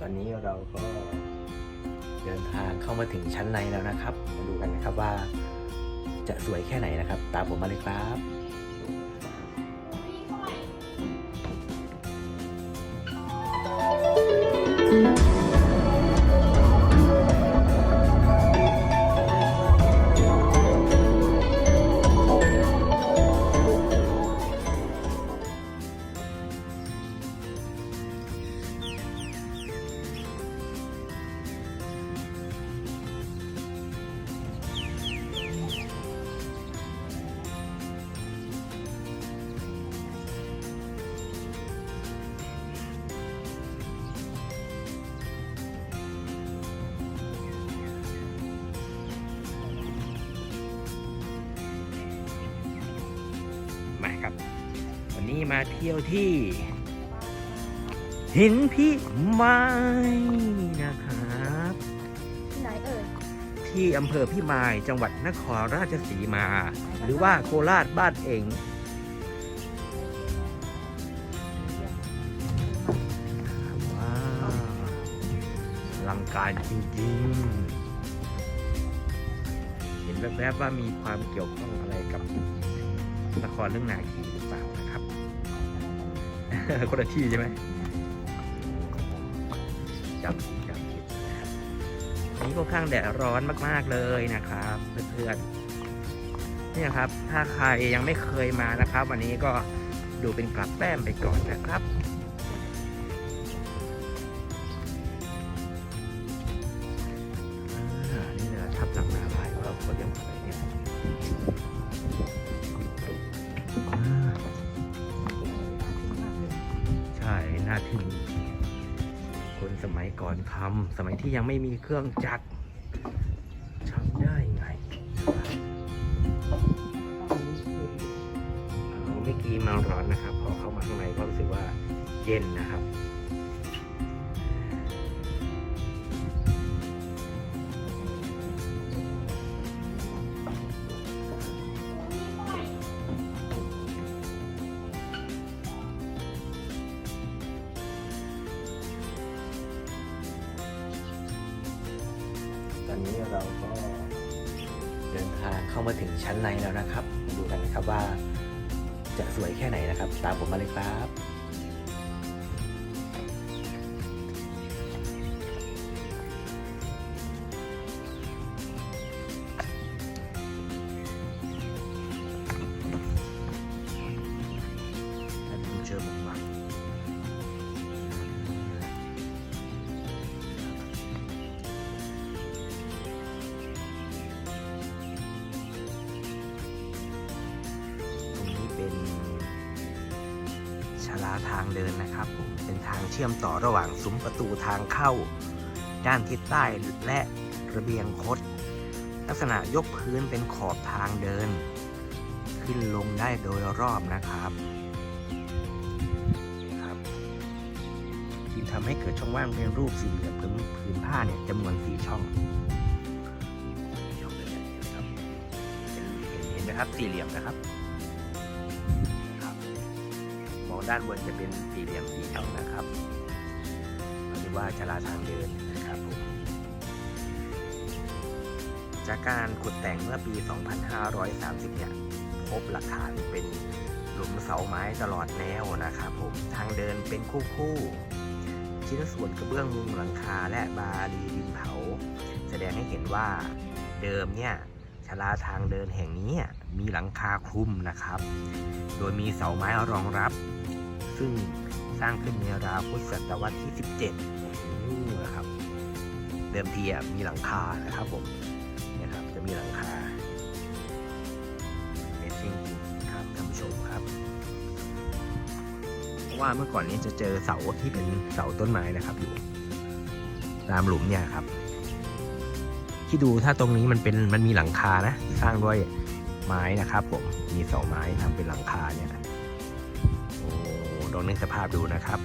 ตอนนี้เราก็เดินทางเข้ามาถึงชั้นในแล้วนะครับ มาดูกันนะครับว่าจะสวยแค่ไหนนะครับ ตามผมมาเลยครับ นนี้มาเที่ยวที่ หินพี่ไม้นะครับ ที่ไหนเอ่ยที่อำเภอพี่มายจังหวัดนครราชสีมา หรือว่าโคราชบ้านเองว้าวอลังการจริงๆ เห็นแวบๆว่ามีความเกี่ยวข้องอะไรกับละครเรื่องนาคีหรือเปล่านะ ครับคนละที่ใช่ไหมจำจำผิดนะครับวันนี้ค่อนข้างแดดร้อนมาก ๆเลยนะครับเพื่อนๆเนี่ยครับ ถ้าใครยังไม่เคยมานะครับ วันนี้ก็ดูเป็นกลับแต้มไปก่อนนะครับ สมัยก่อนทำสมัยที่ยังไม่มีเครื่องจักรทำได้ไงเอาเมื่อกี้มาร้อนนะครับ พอเข้ามาข้างในก็รู้สึกว่าเย็นนะครับ ตอนนี้เราก็เดินทางเข้ามาถึงชั้นในแล้วนะครับมาดูกันนะครับว่าจะสวยแค่ไหนนะครับ ตามผมมาเลยครับ ทางเดินนะครับผมเป็นทางเชื่อมต่อระหว่างซุ้มประตูทางเข้า ด้านทิศใต้และระเบียงคด ลักษณะยกพื้นเป็นขอบทางเดิน ขึ้นลงได้โดยรอบนะครับครับที่ทำให้เกิดช่องว่างเป็นรูปสี่เหลี่ยมพื้นพื้นผ้าเนี่ยจำนวนสี่ช่องเป็นนะครับเห็นไหมครับสี่เหลี่ยมนะครับ มองด้านบนจะเป็นสี่เหลี่ยมสี่ช่องนะครับเรียกว่าชลาทางเดินนะครับผมจากการขุดแต่งเมื่อปี 2530 เนี่ยพบหลักฐานเป็นหลุมเสาไม้ตลอดแนวนะครับผมทางเดินเป็นคู่คู่ชิ้นส่วนกระเบื้องมุงหลังคาและบารีดินเผา แสดงให้เห็นว่าเดิมเนี่ยชลาทางเดินแห่งนี้มีหลังคาคลุมนะครับ โดยมีเสาไม้รองรับ ซึ่งสร้างขึ้นในราวพุทธศตวรรษที่ 17นี่นะครับเดิมทีมีหลังคานะครับผมเนี่ยครับจะมีหลังคา Amazing จริงครับท่านผู้ชมครับว่าเมื่อก่อนนี้จะเจอเสาที่เป็นเสาต้นไม้นะครับอยู่ตามหลุมเนี่ยครับที่ดูถ้าตรงนี้มันเป็นมันมีหลังคานะ สร้างด้วยไม้นะครับผมมีเสาไม้ทำเป็นหลังคาเนี่ย ลองนึกสภาพดูนะครับ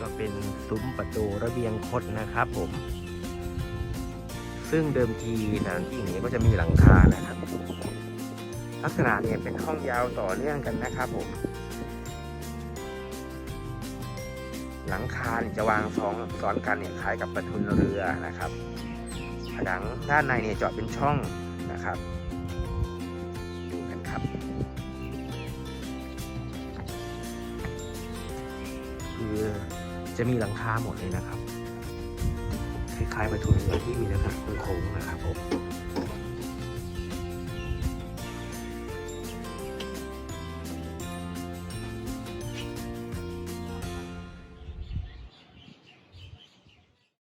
ก็เป็นซุ้มประตูระเบียงคดนะครับผม ซึ่งเดิมทีสถานที่อย่างนี้ก็จะมีหลังคานะครับ ลักษณะเนี่ยเป็นห้องยาวต่อเนื่องกันนะครับผม หลังคาจะวางซ้อนซ้อนกันเนี่ยคล้ายกับประทุนเรือนะครับ ผนังด้านในเนี่ยเจาะเป็นช่องนะครับ ดูกันครับคือจะมีหลังคาหมดเลยนะครับ คล้ายๆประทุนเรือที่มีลักษณะโค้งนะครับผม